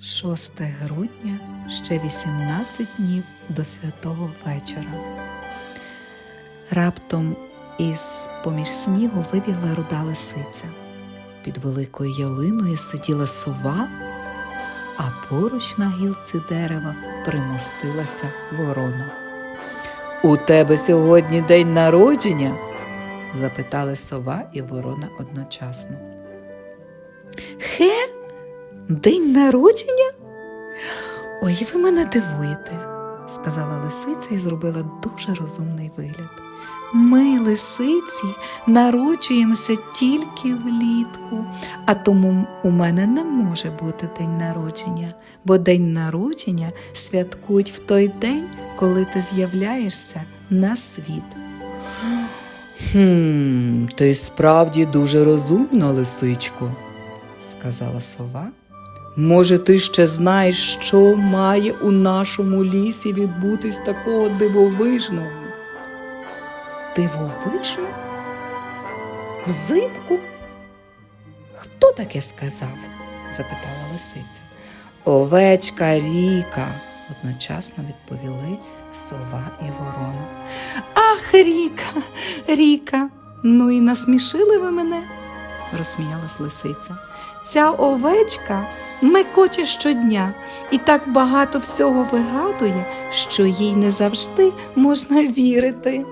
6 грудня ще 18 днів до святого вечора. Раптом із поміж снігу вибігла руда лисиця. Під великою ялиною сиділа сова, а поруч на гілці дерева примостилася ворона. У тебе сьогодні день народження? запитали сова і ворона одночасно. Хе, день народження? Ой, ви мене дивуєте, сказала лисиця і зробила дуже розумний вигляд. Ми, лисиці, народжуємося тільки влітку, а тому у мене не може бути день народження, бо день народження святкують в той день, коли ти з'являєшся на світ. Хм, ти справді дуже розумна, лисичко, сказала сова. Може, ти ще знаєш, що має у нашому лісі відбутись такого дивовижного? Дивовижно? Взимку? Хто таке сказав? запитала лисиця. Овечка Ріка, одночасно відповіли сова і ворона. Ах, Ріка, Ріка, ну і насмішили ви мене, розсміялась лисиця. Ця овечка мекоче щодня і так багато всього вигадує, що їй не завжди можна вірити.